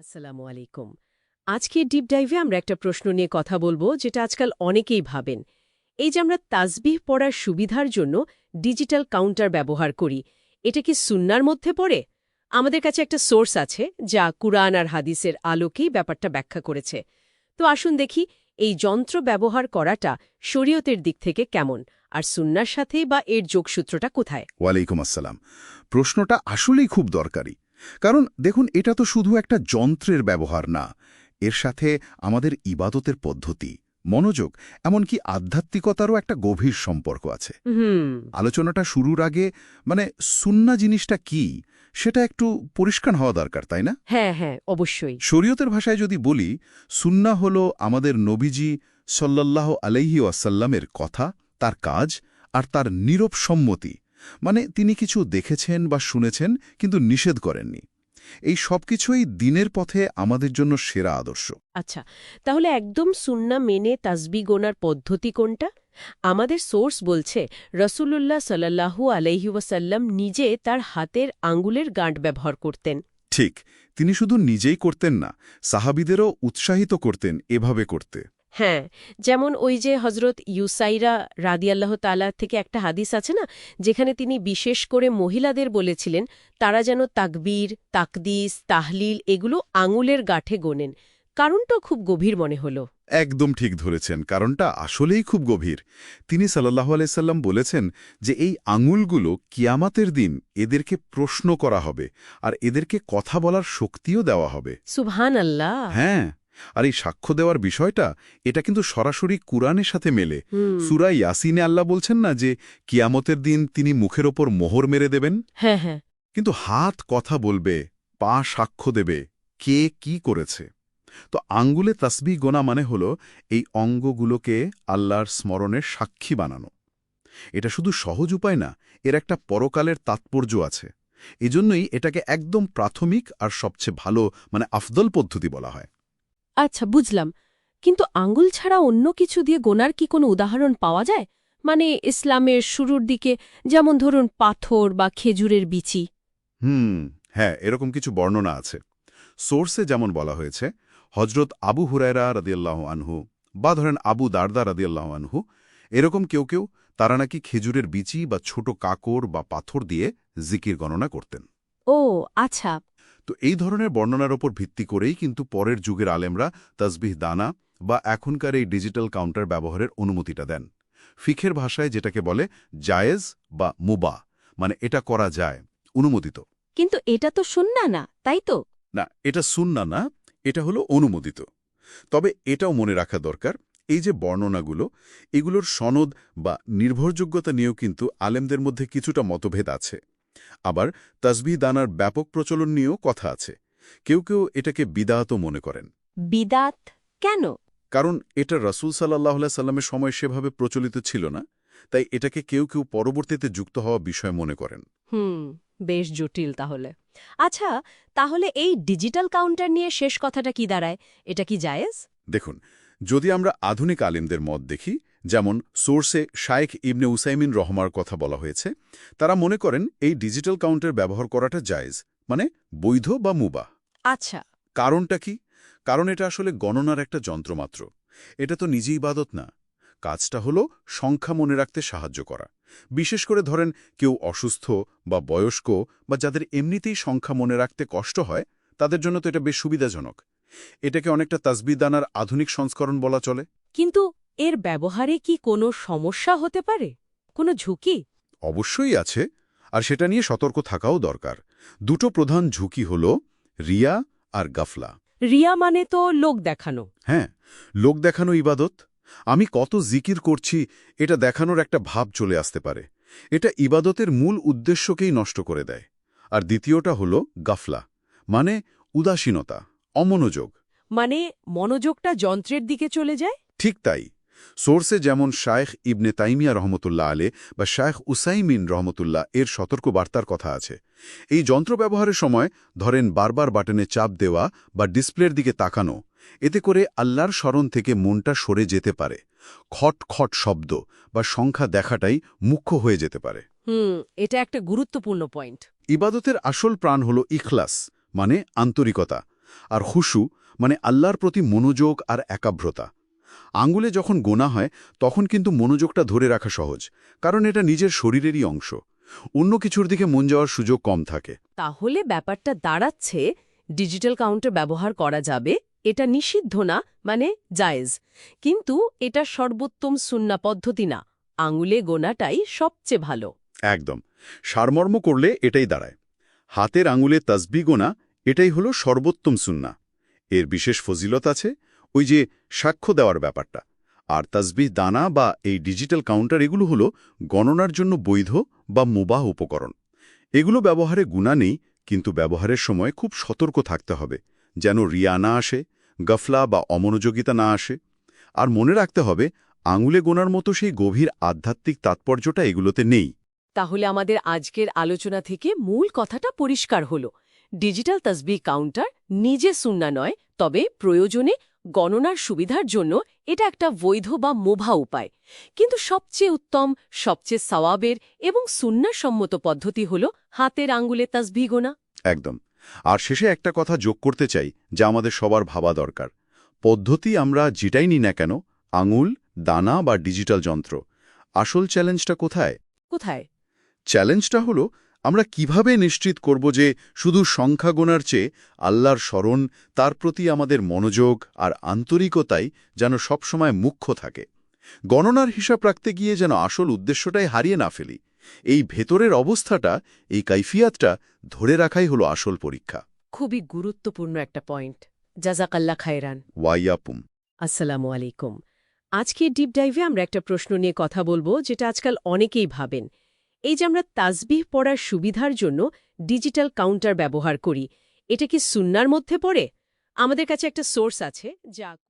আসসালামু আলাইকুম। আজকের ডিপ ডাইভে আমরা একটা প্রশ্ন নিয়ে কথা বলব, যেটা আজকাল অনেকেই ভাবেন। এই যে আমরা তাসবিহ পড়ার সুবিধার জন্য ডিজিটাল কাউন্টার ব্যবহার করি, এটা কি সুন্নার মধ্যে পড়ে? আমাদের কাছে একটা সোর্স আছে, যা কুরআন আর হাদিসের আলোকেই ব্যাপারটা ব্যাখ্যা করেছে। তো আসুন দেখি, এই যন্ত্র ব্যবহার করাটা শরীয়তের দিক থেকে কেমন? আর সুন্নার সাথে বা এর যোগসূত্রটা কোথায়? ওয়ালাইকুম আসসালাম। প্রশ্নটা আসলেই খুব দরকারি। কারণ দেখুন এটা তো শুধু একটা যন্ত্রের ব্যবহার না এর সাথে আমাদের ইবাদতের পদ্ধতি মনোযোগ এমনকি আধ্যাত্মিকতারও একটা গভীর সম্পর্ক আছে। আলোচনাটা শুরুর আগে মানে সুন্না জিনিসটা কি সেটা একটু পরিষ্কার হওয়া দরকার তাই না? হ্যাঁ হ্যাঁ অবশ্যই। শরীয়তের ভাষায় যদি বলি সুন্না হল আমাদের নবীজি সল্লাল্লাহ আলাইহি ওয়াসাল্লামের কথা তার কাজ আর তার নীরব সম্মতি মানে তিনি কিছু দেখেছেন বা শুনেছেন কিন্তু নিষেধ করেননি। এই সবকিছুই দিনের পথে আমাদের জন্য সেরা আদর্শ। আচ্ছা তাহলে একদম সুন্না মেনে তাসবি গোনার পদ্ধতি কোনটা? আমাদের সোর্স বলছে রসুলুল্লাহ সাল্লাহু আলহিউসাল্লাম নিজে তার হাতের আঙ্গুলের গাঁট ব্যবহার করতেন। ঠিক তিনি শুধু নিজেই করতেন না সাহাবিদেরও উৎসাহিত করতেন এভাবে করতে। হ্যাঁ যেমন ওই যে হজরত ইউসাইরা রাদিয়াল্লাহ তালা থেকে একটা হাদিস আছে না যেখানে তিনি বিশেষ করে মহিলাদের বলেছিলেন তারা যেন তাকবীর তাকদিস তাহলিল এগুলো আঙুলের গাঠে গোনেন। কারণটা খুব গভীর মনে হলো। একদম ঠিক ধরেছেন কারণটা আসলেই খুব গভীর। তিনি সাল্লাহ আলাইসাল্লাম বলেছেন যে এই আঙুলগুলো কিয়ামাতের দিন এদেরকে প্রশ্ন করা হবে আর এদেরকে কথা বলার শক্তিও দেওয়া হবে। সুবহান আল্লাহ হ্যাঁ। আর এই সাক্ষ্য দেওয়ার বিষয়টা এটা কিন্তু সরাসরি কুরআনের সাথে মেলে। সুরা ইয়াসিনে আল্লাহ বলছেন না যে কিয়ামতের দিন তিনি মুখের ওপর মোহর মেরে দেবেন? হ্যাঁ হ্যাঁ। কিন্তু হাত কথা বলবে পা সাক্ষ্য দেবে কে কি করেছে? তো আঙ্গুলে তাসবি গোনা মানে হল এই অঙ্গগুলোকে আল্লাহর স্মরণের সাক্ষী বানানো। এটা শুধু সহজ উপায় না এর একটা পরকালের তাৎপর্য আছে। এজন্যই এটাকে একদম প্রাথমিক আর সবচেয়ে ভালো মানে আফদল পদ্ধতি বলা হয়। আচ্ছা বুঝলাম। কিন্তু আঙ্গুল ছাড়া অন্য কিছু দিয়ে গোনার কি কোনো উদাহরণ পাওয়া যায়? মানে ইসলামের শুরুর দিকে যেমন ধরুন পাথর বা খেজুরের বিচি। হুম হ্যাঁ এরকম কিছু বর্ণনা আছে। সোর্সে যেমন বলা হয়েছে হজরত আবু হুরায়রা রাদিয়াল্লাহ আনহু বা ধরেন আবু দারদা রাদিয়াল্লাহ আনহু এরকম কেউ কেউ তারা নাকি খেজুরের বিচি বা ছোট কাকর বা পাথর দিয়ে জিকির গণনা করতেন। ও আচ্ছা। তো এই ধরনের বর্ণনার ওপর ভিত্তি করেই কিন্তু পরের যুগের আলেমরা তসবিহ দানা বা এখনকার এই ডিজিটাল কাউন্টার ব্যবহারের অনুমতিটা দেন। ফিখের ভাষায় যেটাকে বলে জায়েজ বা মুবা মানে এটা করা যায় অনুমোদিত। কিন্তু এটা তো শুননা না তাই তো? না এটা সুন্না না এটা হলো অনুমোদিত। তবে এটাও মনে রাখা দরকার এই যে বর্ণনাগুলো এগুলোর সনদ বা নির্ভরযোগ্যতা নিয়েও কিন্তু আলেমদের মধ্যে কিছুটা মতভেদ আছে। আবার তসবিহ দানার ব্যাপক প্রচলন নিয়েও কথা আছে। কেউ কেউ এটাকে বিদাতও মনে করেন। বিদাত? কেন? কারণ এটা রসুল সাল্লাহ সাল্লামের সময় সেভাবে প্রচলিত ছিল না তাই এটাকে কেউ কেউ পরবর্তীতে যুক্ত হওয়া বিষয় মনে করেন। হুম বেশ জটিল তাহলে। আচ্ছা তাহলে এই ডিজিটাল কাউন্টার নিয়ে শেষ কথাটা কি দাঁড়ায়? এটা কি জায়েজ? দেখুন যদি আমরা আধুনিক আলিমদের মত দেখি যেমন সোর্সে শায়েখ ইবনে উসাইমিন রহমার কথা বলা হয়েছে তারা মনে করেন এই ডিজিটাল কাউন্টার ব্যবহার করাটা জায়েজ মানে বৈধ বা মুবা আচ্ছা। কারণটা কি? কারণ এটা আসলে গণনার একটা যন্ত্রমাত্র এটা তো নিজে ইবাদত না। কাজটা হলো সংখ্যা মনে রাখতে সাহায্য করা। বিশেষ করে ধরেন কেউ অসুস্থ বা বয়স্ক বা যাদের এমনিতেই সংখ্যা মনে রাখতে কষ্ট হয় তাদের জন্য তো এটা বেশ সুবিধাজনক। এটাকে অনেকটা তাসবিদানার আধুনিক সংস্করণ বলা চলে। কিন্তু এর ব্যবহারে কি কোনো সমস্যা হতে পারে? কোনো ঝুঁকি? অবশ্যই আছে আর সেটা নিয়ে সতর্ক থাকাও দরকার। দুটো প্রধান ঝুঁকি হল রিয়া আর গাফলা। রিয়া মানে তো লোক দেখানো। হ্যাঁ লোক দেখানো ইবাদত। আমি কত জিকির করছি এটা দেখানোর একটা ভাব চলে আসতে পারে। এটা ইবাদতের মূল উদ্দেশ্যকেই নষ্ট করে দেয়। আর দ্বিতীয়টা হল গাফলা মানে উদাসীনতা অমনোযোগ। মানে মনোযোগটা যন্ত্রের দিকে চলে যায়? ঠিক তাই। সোর্সে যেমন শায়েখ ইবনে তাইমিয়া রহমতুল্লাহ আলে বা শায়েখ উসাইমিন রহমতুল্লাহ এর সতর্ক বার্তার কথা আছে। এই যন্ত্র ব্যবহারের সময় ধরেন বারবার বাটনে চাপ দেওয়া বা ডিসপ্লের দিকে তাকানো এতে করে আল্লাহর স্মরণ থেকে মনটা সরে যেতে পারে। খট খট শব্দ বা সংখ্যা দেখাটাই মুখ্য হয়ে যেতে পারে। হুম এটা একটা গুরুত্বপূর্ণ পয়েন্ট। ইবাদতের আসল প্রাণ হল ইখলাস মানে আন্তরিকতা আর হুসু মানে আল্লাহর প্রতি মনোযোগ আর একাগ্রতা। আঙ্গুলে যখন গোনা হয় তখন কিন্তু মনোযোগটা ধরে রাখা সহজ কারণ এটা নিজের শরীরেরই অংশ। অন্য কিছুর দিকে মন যাওয়ার সুযোগ কম থাকে। তাহলে ব্যাপারটা দাঁড়াচ্ছে ডিজিটাল কাউন্টার ব্যবহার করা যাবে এটা নিষিদ্ধ না মানে জায়েজ। কিন্তু এটা সর্বোত্তম সুন্না পদ্ধতি না আঙুলে গোনাটাই সবচেয়ে ভালো। একদম সারমর্ম করলে এটাই দাঁড়ায়। হাতের আঙুলে তসবি গোনা এটাই হলো সর্বোত্তম সুন্না। এর বিশেষ ফজিলত আছে ওই যে সাক্ষ্য দেওয়ার ব্যাপারটা। আর তসবিহ দানা বা এই ডিজিটাল কাউন্টার এগুলো হলো গণনার জন্য বৈধ বা মুবাহ উপকরণ। এগুলো ব্যবহারে গুণা নেই, কিন্তু ব্যবহারের সময় খুব সতর্ক থাকতে হবে, যেন রিয়া না আসে, গফলা বা অমনোযোগিতা না আসে। আর মনে রাখতে হবে, আঙুলে গোনার মতো সেই গভীর আধ্যাত্মিক তাৎপর্যটা এগুলোতে নেই। তাহলে আমাদের আজকের আলোচনা থেকে মূল কথাটা পরিষ্কার হল। ডিজিটাল তসবি কাউন্টার নিজে সুন্না নয়, তবে প্রয়োজনে গণনার সুবিধার জন্য এটা একটা বৈধ বা মোভা উপায়। কিন্তু সবচেয়ে উত্তম সবচেয়ে সওয়াবের এবং সুন্নাসম্মত পদ্ধতি হল হাতের আঙ্গুলে তসবি গোনা। একদম। আর শেষে একটা কথা যোগ করতে চাই যা আমাদের সবার ভাবা দরকার। পদ্ধতি আমরা যেটাই নিই না কেন আঙুল দানা বা ডিজিটাল যন্ত্র। আসল চ্যালেঞ্জটা কোথায়? কোথায়? চ্যালেঞ্জটা হলো আমরা কীভাবে নিশ্চিত করব যে শুধু সংখ্যা গোনার চেয়ে আল্লাহর স্মরণ তার প্রতি আমাদের মনোযোগ আর আন্তরিকতাই যেন সবসময় মুখ্য থাকে। গণনার হিসাব রাখতে গিয়ে যেন আসল উদ্দেশ্যটাই হারিয়ে না ফেলি। এই ভেতরের অবস্থাটা এই কাইফিয়াতটা ধরে রাখাই হলো আসল পরীক্ষা। খুবই গুরুত্বপূর্ণ একটা পয়েন্ট। জাজাকাল্লা খায়রান। ওয়াইয়াপুম আসসালামু আলাইকুম। আজকে ডিপ ডাইভে আমরা একটা প্রশ্ন নিয়ে কথা বলব যেটা আজকাল অনেকেই ভাবেন। এই যে আমরা তাজবিহ পড়ার সুবিধার জন্য ডিজিটাল কাউন্টার ব্যবহার করি, এটা কি সুন্নার মধ্যে পড়ে? আমাদের কাছে একটা সোর্স আছে যা